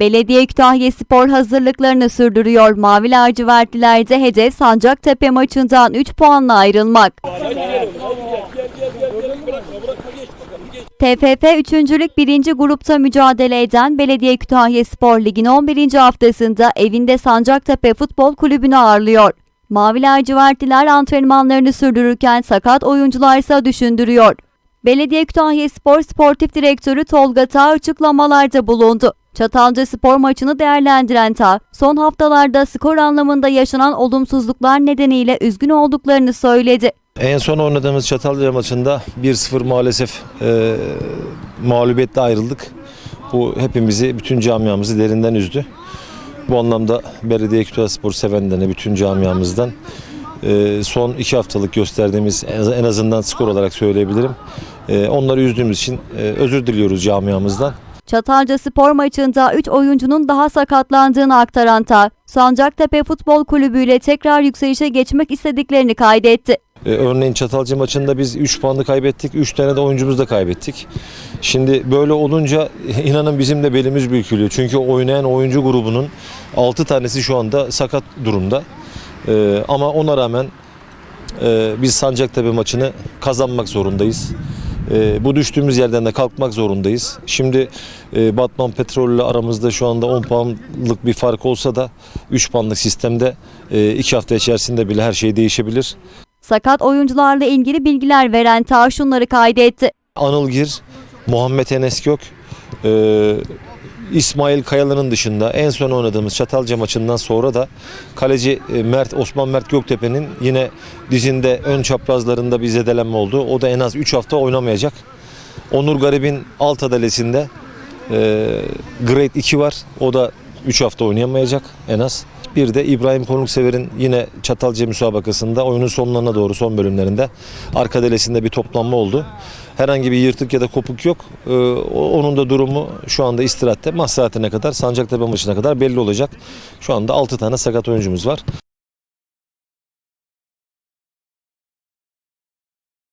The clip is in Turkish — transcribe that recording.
Belediye Kütahya Spor hazırlıklarını sürdürüyor. Mavi lacivertlilerde hedef Sancaktepe maçından 3 puanla ayrılmak. TFF 3. Lig 1. grupta mücadele eden Belediye Kütahya Spor Ligi'nin 11. haftasında evinde Sancaktepe Futbol Kulübü'nü ağırlıyor. Mavi lacivertliler antrenmanlarını sürdürürken sakat oyuncular ise düşündürüyor. Belediye Kütahya Spor Sportif Direktörü Tolga Tağ açıklamalarda bulundu. Çatalca spor maçını değerlendiren Tağ, son haftalarda skor anlamında yaşanan olumsuzluklar nedeniyle üzgün olduklarını söyledi. En son oynadığımız Çatalca maçında 1-0 maalesef e, mağlubiyetle ayrıldık. Bu hepimizi, bütün camiamızı derinden üzdü. Bu anlamda Belediye Kütahya Spor sevenlerine, bütün camiamızdan e, son iki haftalık gösterdiğimiz en azından skor olarak söyleyebilirim. E, onları üzdüğümüz için e, özür diliyoruz camiamızdan. Çatalca spor maçında 3 oyuncunun daha sakatlandığını aktaran Tağ, Sancaktepe Futbol Kulübü ile tekrar yükselişe geçmek istediklerini kaydetti. Ee, örneğin Çatalca maçında biz 3 puanı kaybettik. 3 tane de oyuncumuzu da kaybettik. Şimdi böyle olunca inanın bizim de belimiz bükülüyor. Çünkü oynayan oyuncu grubunun 6 tanesi şu anda sakat durumda. Ee, ama ona rağmen e, biz Sancaktepe maçını kazanmak zorundayız. Ee, bu düştüğümüz yerden de kalkmak zorundayız. Şimdi e, Batman Petrol ile aramızda şu anda 10 puanlık bir fark olsa da 3 puanlık sistemde 2 hafta içerisinde bile her şey değişebilir. Sakat oyuncularla ilgili bilgiler veren Tağ şunları kaydetti. Anıl Gir, Muhammed Enes Gök, e, İsmail Kayalı'nın dışında en son oynadığımız Çatalca maçından sonra da kaleci e, Mert Osman Mert Göktepe'nin yine dizinde ön çaprazlarında bir zedelenme oldu. O da en az 3 hafta oynamayacak. Onur Garib'in alt adalesinde e, Grade 2 var. O da 3 hafta oynayamayacak en az. Bir de İbrahim Konuksever'in yine Çatalca müsabakasında oyunun sonlarına doğru son bölümlerinde arka delesinde bir toplanma oldu. Herhangi bir yırtık ya da kopuk yok. Ee, onun da durumu şu anda istirahatte. Maç saatine kadar Sancaktepe maçına kadar belli olacak. Şu anda 6 tane sakat oyuncumuz var.